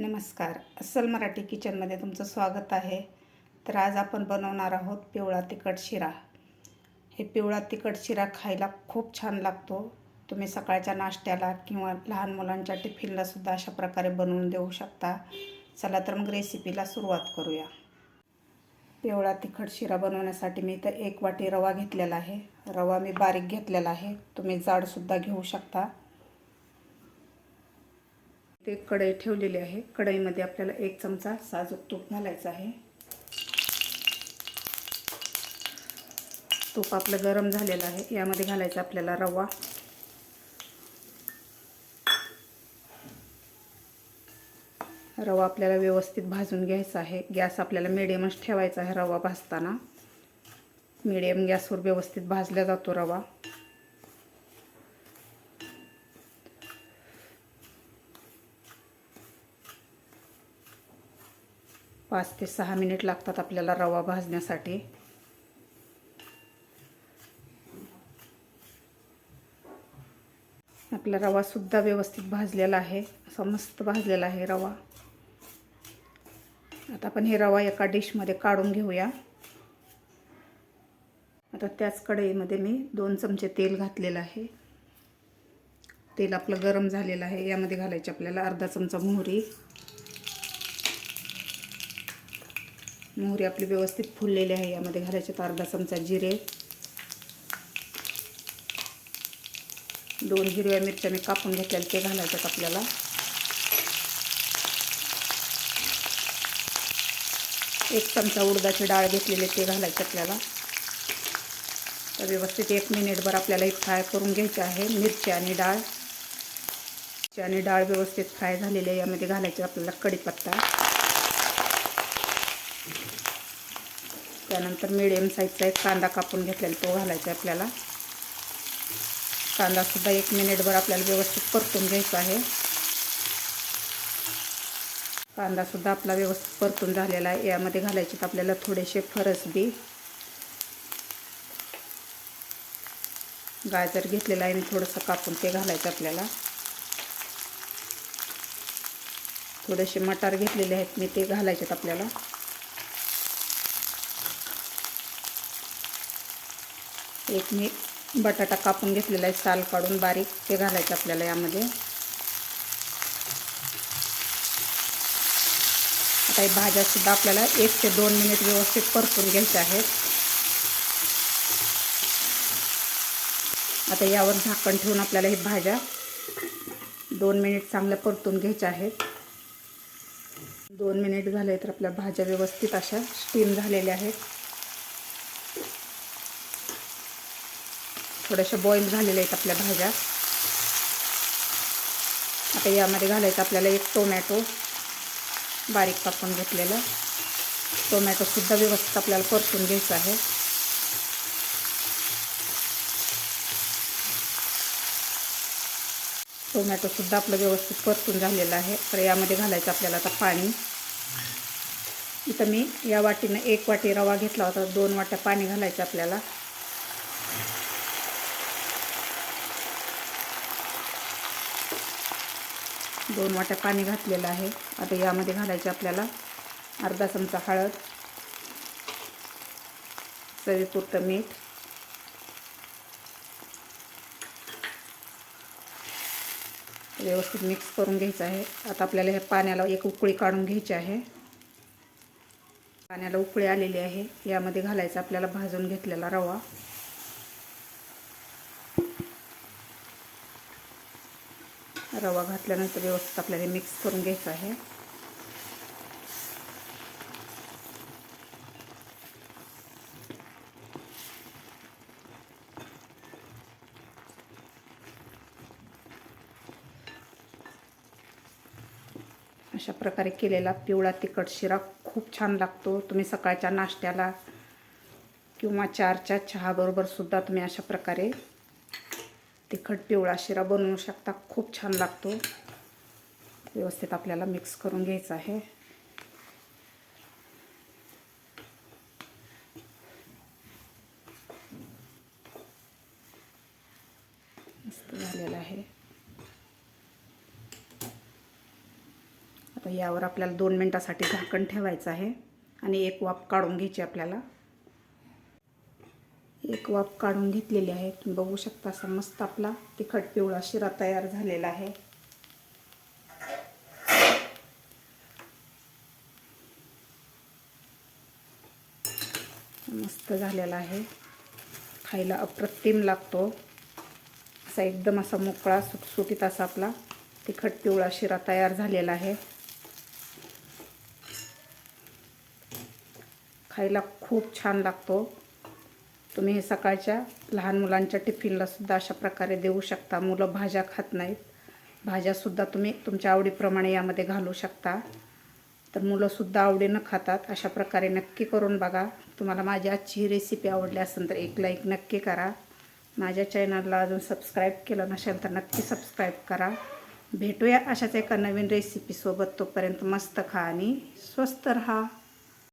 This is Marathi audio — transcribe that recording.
नमस्कार. अस्सल मराठी किचनमध्ये तुमचं स्वागत आहे. तर आज आपण बनवणार आहोत पिवळा तिखट शिरा. हे पिवळा तिखट शिरा खायला खूप छान लागतो. तुम्ही सकाळच्या नाश्त्याला किंवा लहान मुलांच्या टिफिनलासुद्धा अशा प्रकारे बनवून देऊ शकता. चला तर मग रेसिपीला सुरुवात करूया. पिवळा तिखट शिरा बनवण्यासाठी मी इथं एक वाटी रवा घेतलेला आहे. रवा मी बारीक घेतलेला आहे. तुम्ही जाडसुद्धा घेऊ शकता. ते कढई ठेवलेली आहे. कढईमध्ये आपल्याला एक चमचा साजूक तूप घालायचं आहे. तूप आपलं गरम झालेलं आहे. यामध्ये घालायचं आपल्याला रवा. रवा आपल्याला व्यवस्थित भाजून घ्यायचा आहे. गॅस आपल्याला मिडियमच ठेवायचा आहे रवा भाजताना. मिडियम गॅसवर व्यवस्थित भाजला जातो रवा. पाच ते सहा मिनिट लागतात आपल्याला रवा भाजण्यासाठी. आपला रवासुद्धा व्यवस्थित भाजलेला आहे. असा मस्त भाजलेला आहे रवा. आता आपण हे रवा एका डिशमध्ये काढून घेऊया. आता त्याच कढईमध्ये मी दोन चमचे तेल घातलेलं आहे. तेल आपलं गरम झालेलं आहे. यामध्ये घालायचे आपल्याला अर्धा चमचा मोहरी. मोहरी आपली व्यवस्थित फुललेली आहे. यामध्ये घालायचे अर्धा चमचा जिरे दोन हिरव्या मिरच्या मी कापून घेतल्या ते घालायच्यात आपल्याला. एक चमचा उडदाची डाळ घेतलेली ते घालायचे आपल्याला. तर व्यवस्थित एक मिनिटभर आपल्याला एक फ्राय करून घ्यायचे आहे मिरची आणि डाळ. मिरची आणि डाळ व्यवस्थित फ्राय झालेली आहे यामध्ये घालायची आपल्याला कढीपत्ता. त्यानंतर मिडियम साईजचा एक कांदा कापून घेतलेला तो घालायचा आपल्याला. कांदासुद्धा एक मिनिटभर आपल्याला व्यवस्थित परतून घ्यायचा आहे. कांदासुद्धा आपला व्यवस्थित परतून झालेला आहे. यामध्ये घालायचे आपल्याला थोडेसे फरसबी गाजर घेतलेला आहे आणि थोडंसं कापून ते घालायचं आपल्याला. थोडेसे मटार घेतलेले आहेत. मी ते घालायचे आपल्याला. एक मी बटाटा कापून घेतलेला आहे साल काढून बारीक ते घालायचं आपल्याला यामध्ये. आता ही भाज्यासुद्धा आपल्याला एक ते दोन मिनिट व्यवस्थित परतून घ्यायच्या आहेत. आता यावर झाकण ठेवून आपल्याला ही भाज्या दोन मिनिट चांगल्या परतून घ्यायच्या आहेत. दोन मिनिट झाले तर आपल्या भाज्या व्यवस्थित अशा स्टीम झालेल्या आहेत. थोड्याशा बॉईल झालेल्या आहेत आपल्या भाज्या. आता यामध्ये घालायचं आपल्याला एक टोमॅटो बारीक कापून घेतलेलं. टोमॅटोसुद्धा व्यवस्थित आपल्याला परतून घ्यायचं आहे. टोमॅटोसुद्धा आपलं व्यवस्थित परतून झालेलं आहे. तर यामध्ये घालायचं आपल्याला आता पाणी. इथं मी या वाटीनं एक वाटी रवा घेतला होता. दोन वाट्या पाणी घालायचं आपल्याला. दोन वाट्या पाणी घातलेलं आहे. आता यामध्ये घालायचे आपल्याला अर्धा चमचा हळद चवीपुरतं मीठ व्यवस्थित मिक्स करून घ्यायचं आहे. आता आपल्याला हे पाण्याला एक उकळी काढून घ्यायची आहे. पाण्याला उकळी आलेली आहे. यामध्ये घालायचा आपल्याला भाजून घेतलेला रवा. रवा घातल्यानंतर व्यवस्थित आपल्याला मिक्स करून घ्यायचं आहे. अशा प्रकारे केलेला पिवळा तिखट शिरा खूप छान लागतो. तुम्ही सकाळच्या नाश्त्याला किंवा चारच्या चहाबरोबर सुद्धा तुम्ही अशा प्रकारे तिखट पिवळा शिरा बनवू शकता. खूप छान लागतो. व्यवस्थित आपल्याला मिक्स करून घ्यायचं आहे. मस्त झालेलं आहे. आता यावर आपल्याला दोन मिनटासाठी झाकण ठेवायचं आहे आणि एक वाफ काढून घ्यायची आपल्याला. एक वाफ काढून घेतलेली आहे. तुम्ही बघू शकता असा मस्त आपला तिखट पिवळा शिरा तयार झालेला आहे. मस्त झालेला आहे. खायला अप्रतिम लागतो. असा एकदम असा मोकळा सुटसुटीत असा आपला तिखट पिवळा शिरा तयार झालेला आहे. खायला खूप छान लागतो. तुम्ही हे सकाळच्या लहान मुलांच्या टिफिनलासुद्धा अशा प्रकारे देऊ शकता. मुलं भाज्या खात नाहीत. भाज्यासुद्धा तुम्ही तुमच्या आवडीप्रमाणे यामध्ये घालू शकता. तर मुलंसुद्धा आवडीनं खातात अशा प्रकारे नक्की करून बघा. तुम्हाला माझी आजची ही रेसिपी आवडली असेल तर एक लाईक नक्की करा. माझ्या चॅनलला अजून सबस्क्राईब केलं नसेल तर नक्की सबस्क्राईब करा. भेटूया अशाच एका नवीन रेसिपीसोबत तोपर्यंत मस्त खा आणि स्वस्त रहा.